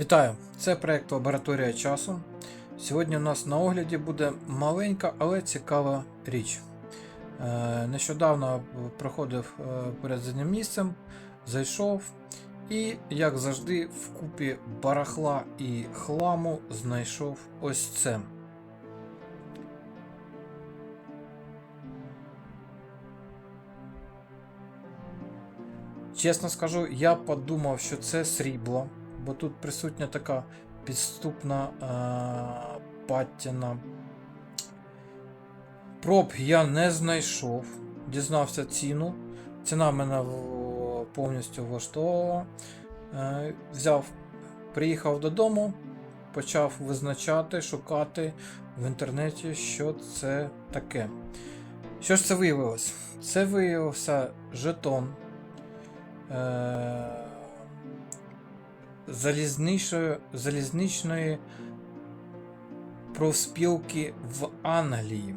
Вітаю! Це проект Лабораторія часу. Сьогодні у нас на огляді буде маленька, але цікава річ. Е, Нещодавно проходив е, перед заднім місцем, зайшов і, як завжди, в купі барахла і хламу знайшов ось це. Чесно скажу, я подумав, що це срібло, бо тут присутня така підступна е- паттяна. Проб я не знайшов, дізнався ціну. Ціна мене повністю влаштовувала. Е, взяв, приїхав додому, почав визначати, шукати в інтернеті, що це таке. Що ж це виявилось? Це виявився жетон е, залізничної, профспілки в Англії,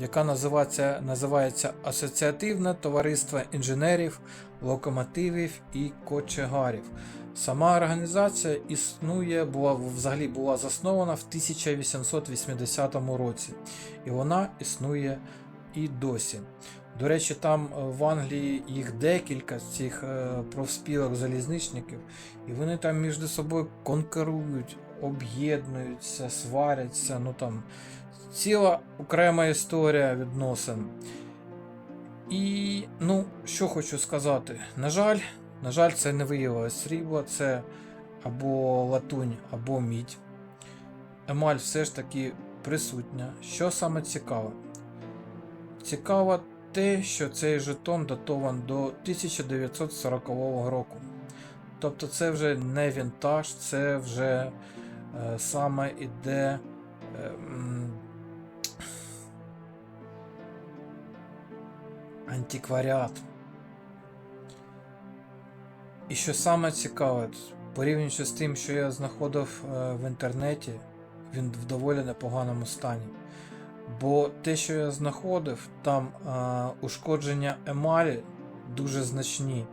яка називається, називається Асоціативне товариство інженерів, локомотивів і кочегарів. Сама організація існує, була взагалі була заснована в 1880 році, і вона існує і досі. До речі, там е, в Англії їх декілька цих е, профспілок залізничників, і вони там між собою конкурують, об'єднуються, сваряться. Ну там ціла окрема історія відносин. І ну, що хочу сказати, на жаль, на жаль, це не виявилось срібло, це або латунь, або мідь. Емаль все ж таки присутня. Що саме цікаве? Цікаво те, що цей жетон датован до 1940 року. Тобто це вже не вінтаж, це вже е, саме іде. Е, антикваріат. І що саме цікаве, порівнюючи з тим, що я знаходив е, в інтернеті, він в доволі непоганому стані. Бо те, що я знаходив, там е, ушкодження емалі дуже значні.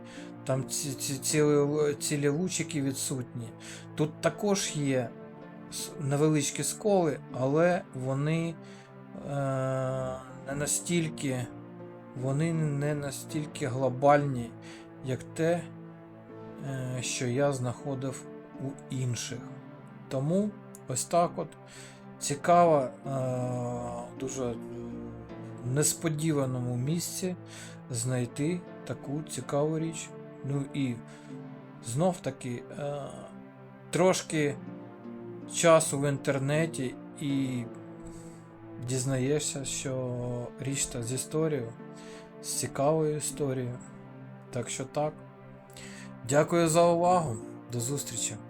Там ці, ці, цілі, цілі лучики відсутні. Тут також є невеличкі сколи, але вони е, не настільки, вони не настільки глобальні, як те, е, що я знаходив у інших. Тому ось так от цікаво, е, дуже несподіваному місці знайти таку цікаву річ. Ну і знов таки е, трошки часу в інтернеті і дізнаєшся, що річ та з історією, з цікавою історією. Так що так. Дякую за увагу. До зустрічі!